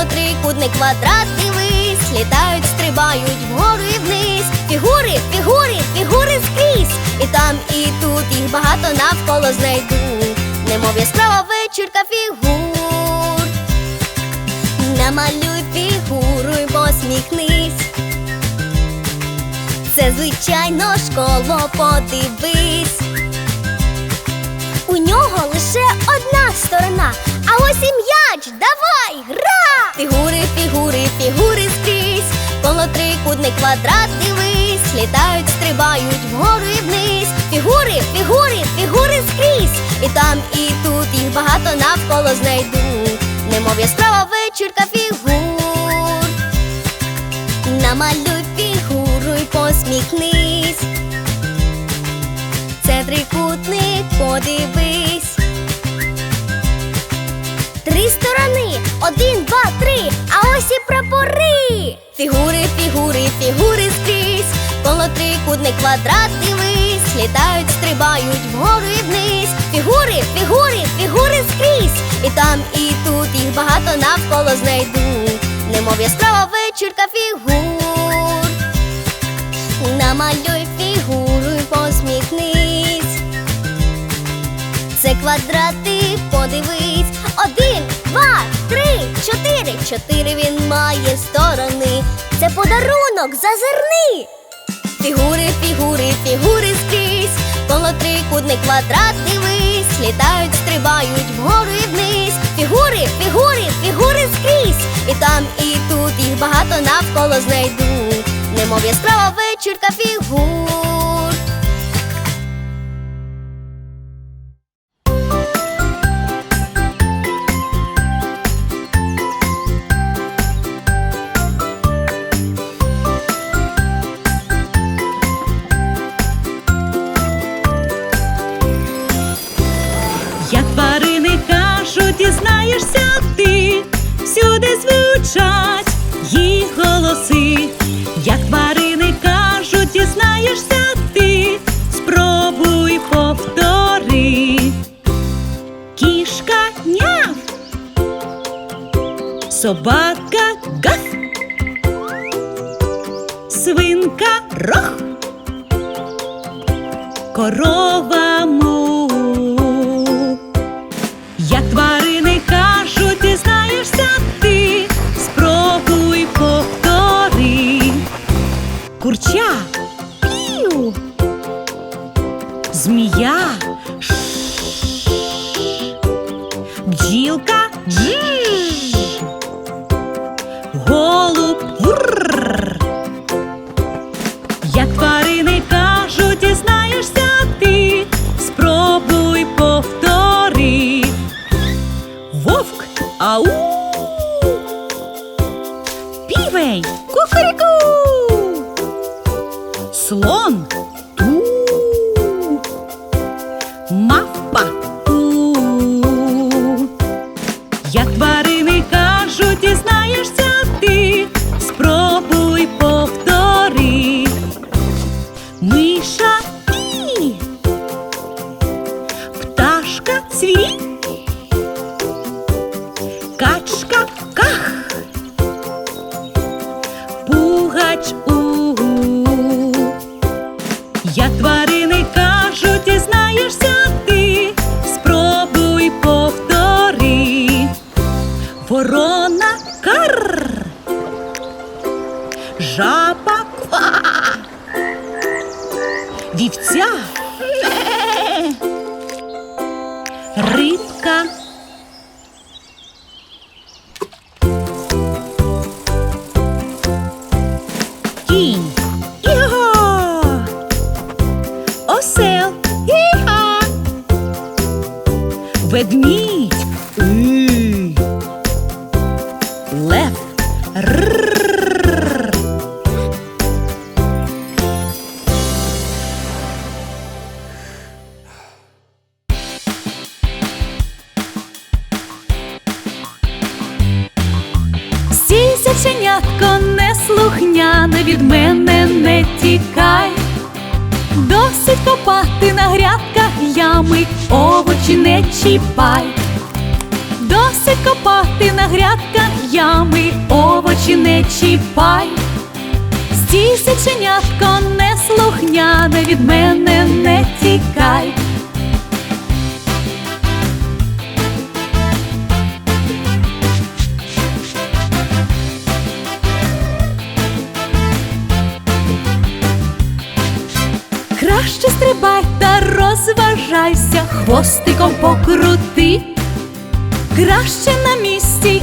Коло трикутник квадрат, дивись, літають, стрибають вгору і вниз. Фігури, фігури, фігури скрізь. І там, і тут їх багато навколо знайду. Немов яскрава вечірка фігур. Намалюй фігуру й посміхнись. Це звичайно ж коло подивись. У нього лише одна сторона, а ось і м'яч, давай, гра! Фігури, фігури, фігури скрізь, коло трикутник квадрат дивись, літають, стрибають вгору і вниз. Фігури, фігури, фігури скрізь, і там, і тут їх багато навколо знайду. Немов яскрава вечірка фігур. Намалюй фігуру й посміхнись. Це трикутник, подивись. Один, два, три, а ось і прапори. Фігури, фігури, фігури скрізь. Коло трикутник квадрат дивись, літають, стрибають вгору і вниз. Фігури, фігури, фігури скрізь. І там, і тут їх багато навколо знайду. Немов яскрава вечірка фігур. Намалюй фігуру й посміхнись. Це квадрати, подивись. Один, два, три, чотири. Чотири він має сторони. Це подарунок, зазирни. Фігури, фігури, фігури скрізь. Коло трикутник квадрат дивись. Літають, стрибають вгору і вниз. Фігури, фігури, фігури скрізь. І там, і тут їх багато навколо знайду. Немов яскрава вечірка фігур. Кішка няв, собака гав, свинка рох, корова Півень кукуріку. Слон овочі не чіпай. Стій, неслухняне, від мене не тікай. Краще стрибай та розважайся, хвостиком покрути. Краще на місці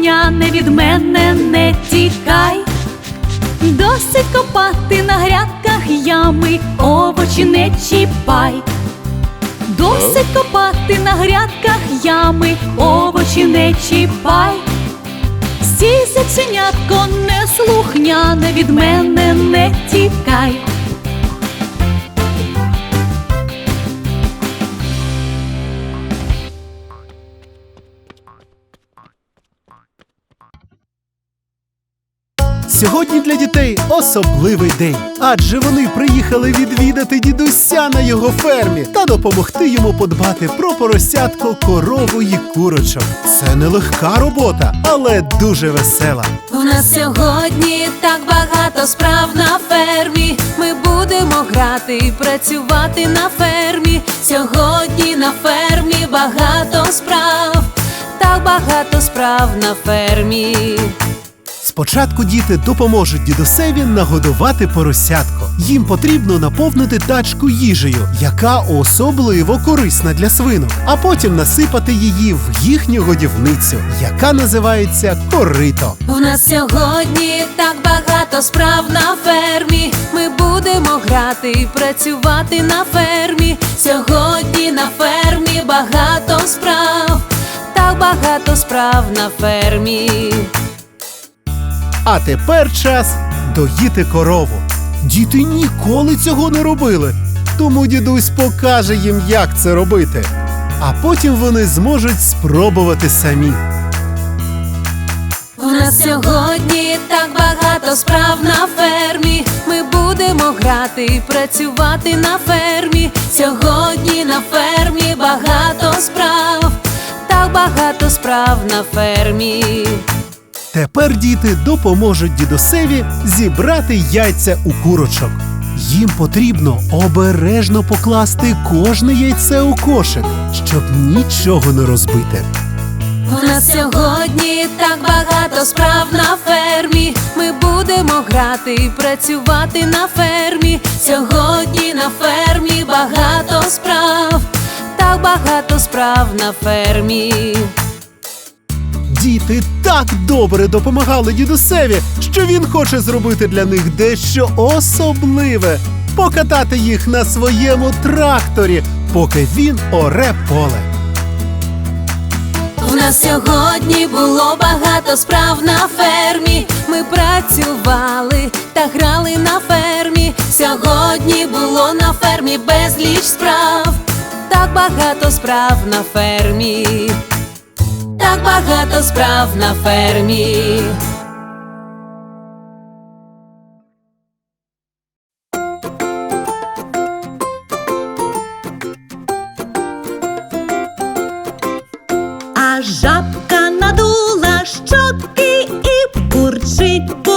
неслухняне, від мене не тікай. Досить копати на грядках ями, овочі не чіпай. Досить копати на грядках ями, овочі не чіпай. Стій, сиченятко, неслухняне, від мене не тікай. Сьогодні для дітей особливий день, адже вони приїхали відвідати дідуся на його фермі та допомогти йому подбати про поросятко, корову і курочок. Це нелегка робота, але дуже весела. У нас сьогодні так багато справ на фермі. Ми будемо грати і працювати на фермі. Сьогодні на фермі багато справ, так багато справ на фермі. Спочатку діти допоможуть дідусеві нагодувати поросятко. Їм потрібно наповнити тачку їжею, яка особливо корисна для свинок, а потім насипати її в їхню годівницю, яка називається корито. У нас сьогодні так багато справ на фермі. Ми будемо грати і працювати на фермі. Сьогодні на фермі багато справ, так багато справ на фермі. А тепер час доїти корову. Діти ніколи цього не робили, тому дідусь покаже їм, як це робити. А потім вони зможуть спробувати самі. У нас сьогодні так багато справ на фермі. Ми будемо грати і працювати на фермі. Сьогодні на фермі багато справ, так багато справ на фермі. Тепер діти допоможуть дідусеві зібрати яйця у курочок. Їм потрібно обережно покласти кожне яйце у кошик, щоб нічого не розбити. У нас сьогодні так багато справ на фермі. Ми будемо грати і працювати на фермі. Сьогодні на фермі багато справ, так багато справ на фермі. Діти так добре допомагали дідусеві, що він хоче зробити для них дещо особливе покатати їх на своєму тракторі, поки він оре поле. У нас сьогодні було багато справ на фермі. Ми працювали та грали на фермі. Сьогодні було на фермі безліч справ. Так багато справ на фермі. Так багато справ на фермі. А жабка надула щоки і бурчить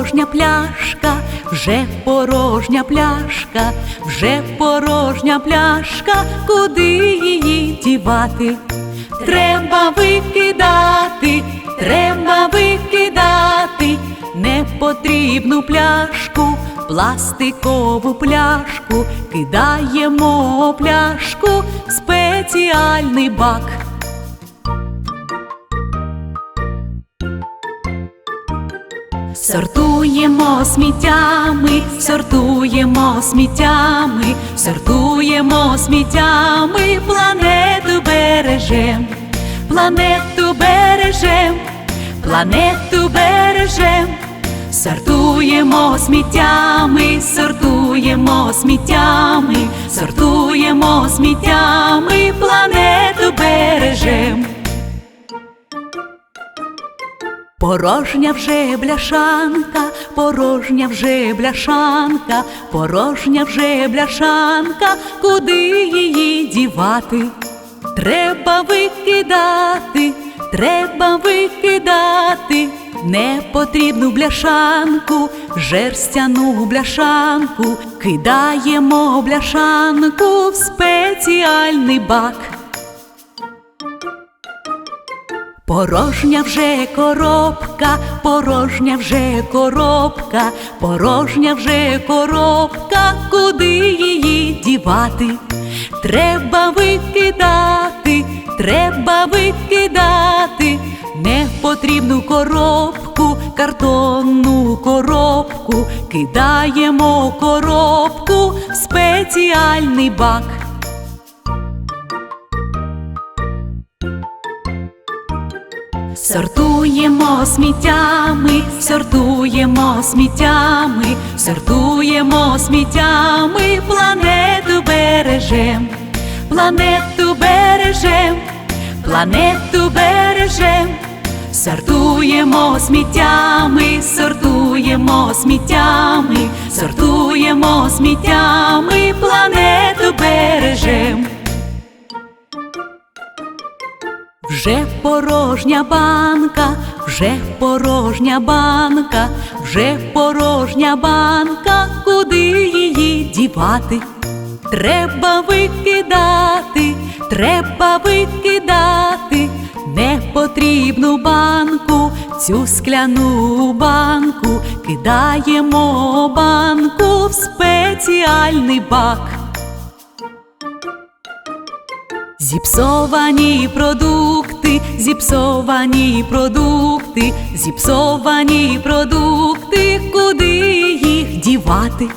порожня пляшка, вже порожня пляшка, вже порожня пляшка, куди її дівати? Треба викидати, треба викидати непотрібну пляшку, пластикову пляшку, кидаємо пляшку в спеціальний бак. Сортуємо сміттями, сортуємо сміттями, сортуємо сміттями, планету бережем, планету бережем, планету бережем, сортуємо сміттями, сортуємо сміттями, сортуємо сміттями, Порожня вже бляшанка, порожня вже бляшанка, порожня вже бляшанка, куди її дівати? Треба викидати, треба викидати непотрібну бляшанку, жерстяну бляшанку, кидаємо бляшанку в спеціальний бак. Порожня вже коробка, порожня вже коробка, порожня вже коробка, куди її дівати? Треба викидати, треба викидати непотрібну коробку, картонну коробку, кидаємо коробку в спеціальний бак. Сортуємо сміттями, сортуємо сміттями, сортуємо сміттями, планету бережем, планету бережем, планету бережем, сортуємо сміттями, сортуємо сміттями, сортуємо сміттями, планету бережем. Вже порожня банка, вже порожня банка, вже порожня банка, куди її дівати? Треба викидати, треба викидати непотрібну банку, цю скляну банку, кидаємо банку в спеціальний бак. Зіпсовані продукти, зіпсовані продукти, зіпсовані продукти, куди їх дівати?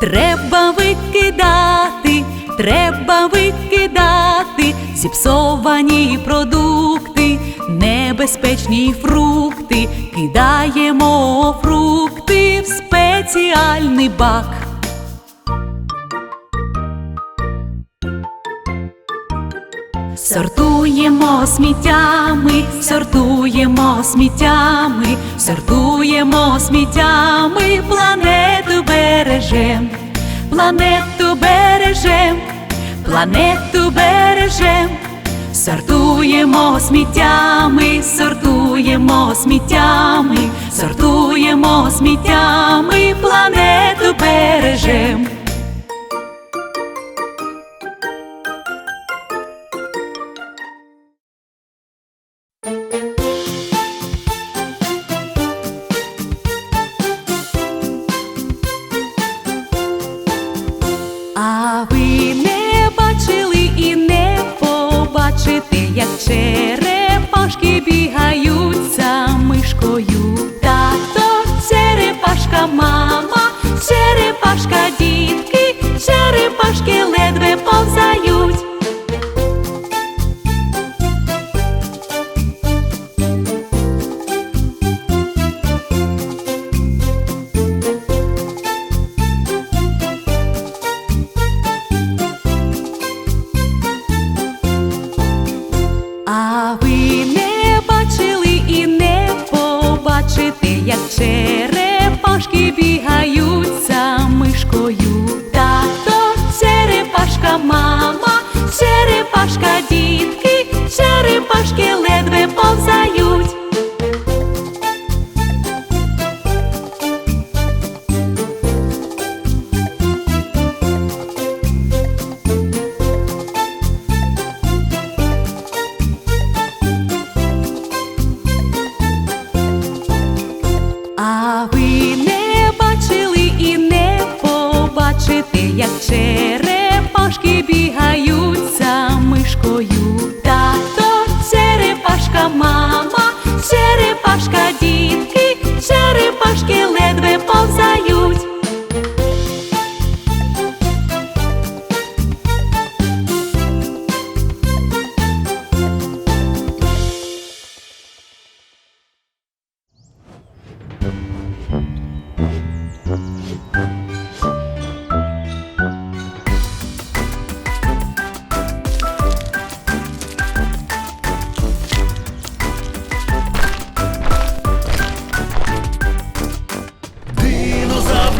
Треба викидати, треба викидати зіпсовані продукти, небезпечні фрукти, кидаємо фрукти в спеціальний бак. Сортуємо сміттями, сортуємо сміттями, сортуємо сміттями, планету бережем, планету бережем, планету бережем, сортуємо сміттями, сортуємо сміттями, сортуємо сміттями, планету бережем.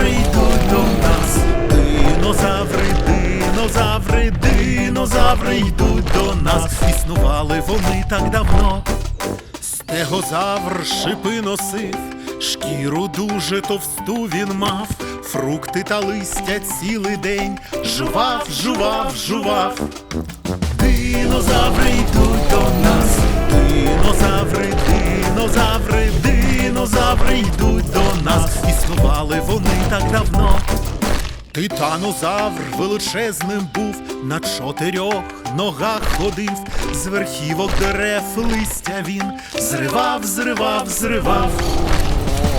Динозаври йдуть до нас. Динозаври, динозаври, динозаври йдуть до нас. Існували вони так давно. Стегозавр шипи носив, шкіру дуже товсту він мав, фрукти та листя цілий день жував, жував, жував. Динозаври йдуть до нас, динозаври, динозаври, динозаври йдуть до нас. Існували вони так давно. Титанозавр величезним був, на чотирьох ногах ходив, з верхівок дерев листя він зривав, зривав, зривав.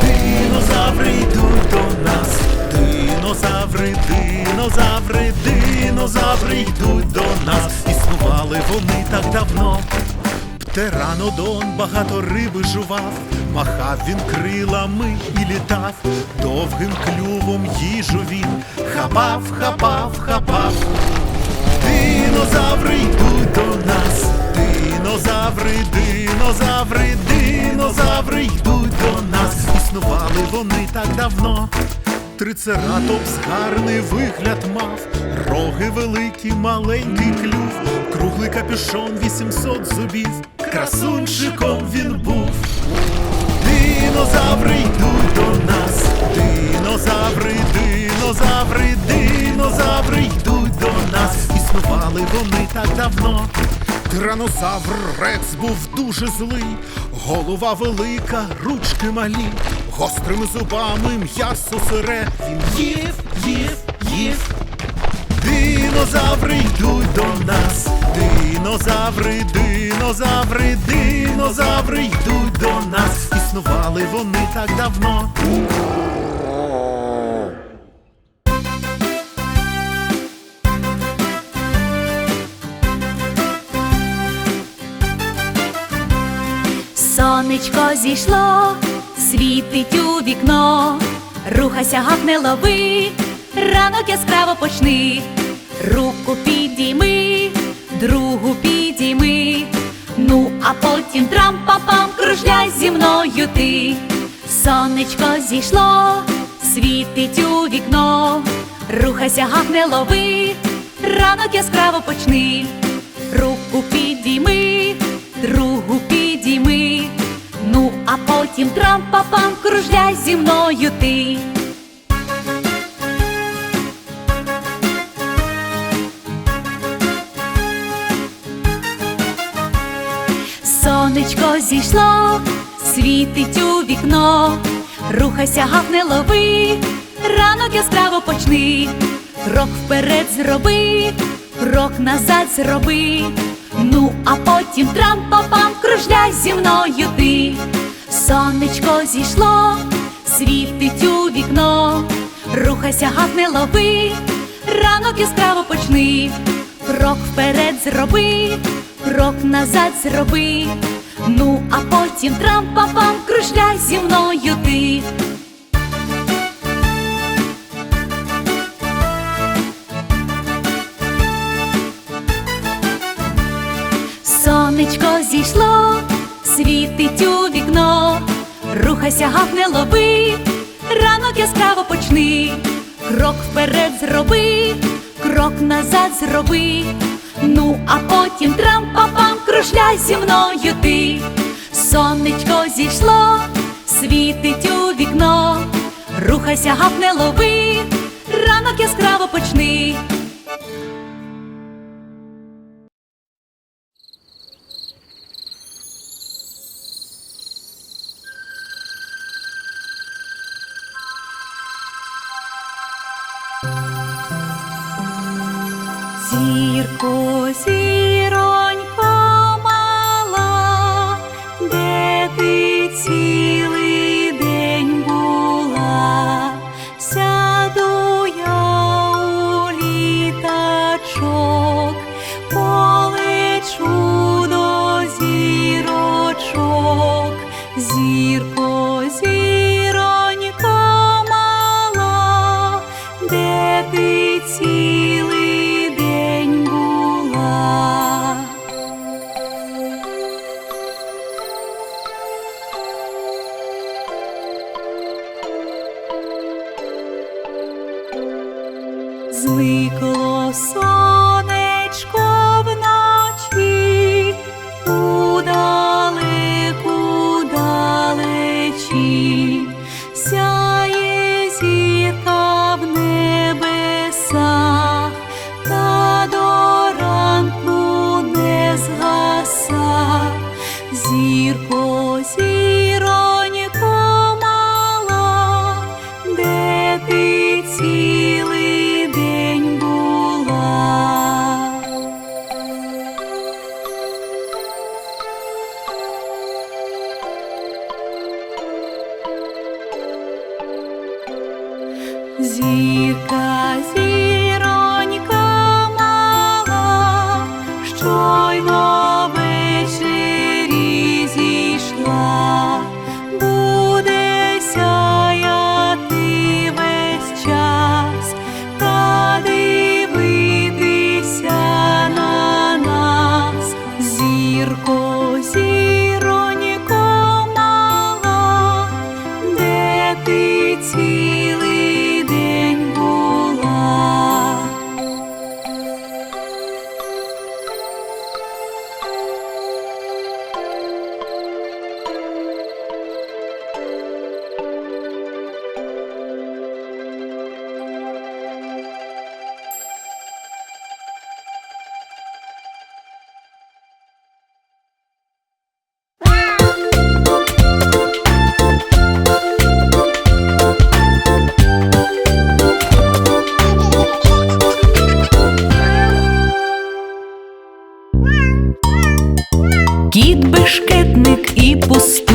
Динозаври йдуть до нас, динозаври, динозаври, динозаври йдуть до нас. Існували вони так давно. Птеранодон багато риби жував, махав він крилами і літав, довгим клювом їжу він хапав, хапав, хапав. Динозаври йдуть до нас, динозаври, динозаври, динозаври йдуть до нас. Існували вони так давно. Трицератопс гарний вигляд мав, роги великі, маленький клюв, круглий капюшон, 800 зубів, красунчиком він був. Динозаври йдуть до нас, динозаври, динозаври, динозаври йдуть до нас. Існували вони так давно. Тиранозавр Рекс був дуже злий, голова велика, ручки малі, гострими зубами м'ясо сире. Він їв, їв, їв. Динозаври йдуть до нас, динозаври, динозаври, динозаври йдуть до нас. Існували вони так давно. Сонечко зійшло, світить у вікно, рухайся, гавне лови, ранок яскраво почни, руку підійми, другу підійми, ну а потім трам-па-пам, кружляй зі мною ти. Сонечко зійшло, світить у вікно, рухайся, гавне лови, ранок яскраво почни, руку підійми, другу підійми, ну а потім трам-па-пам, кружляй зі мною ти. Зійшло, світить у вікно, рухайся, гавне лови, ранок яскраво почни, крок вперед зроби, крок назад зроби, ну а потім трам-па-пам, кружляй зі мною ти. Сонечко зійшло, світить у вікно, рухайся, гавне лови, ранок яскраво почни, крок вперед зроби, крок назад зроби, ну а потім трам-па-пам, кружляй зі мною ти. Сонечко зійшло, світить у вікно, рухайся, гавне лови, ранок яскраво почни, крок вперед зроби, крок назад зроби, ну а потім трам-па-пам, кружляй зі мною ти. Сонечко зійшло, світить у вікно, рухайся, гавне лови, ранок яскраво почни. Зірко, зіронько бешкетник і пустун.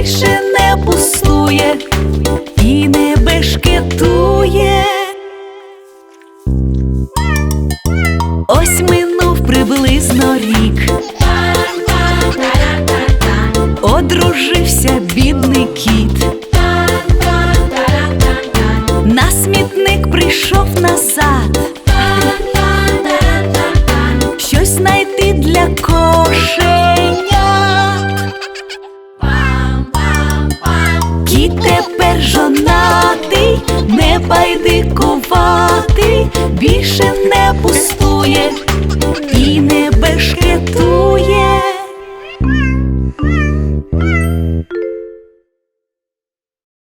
你是。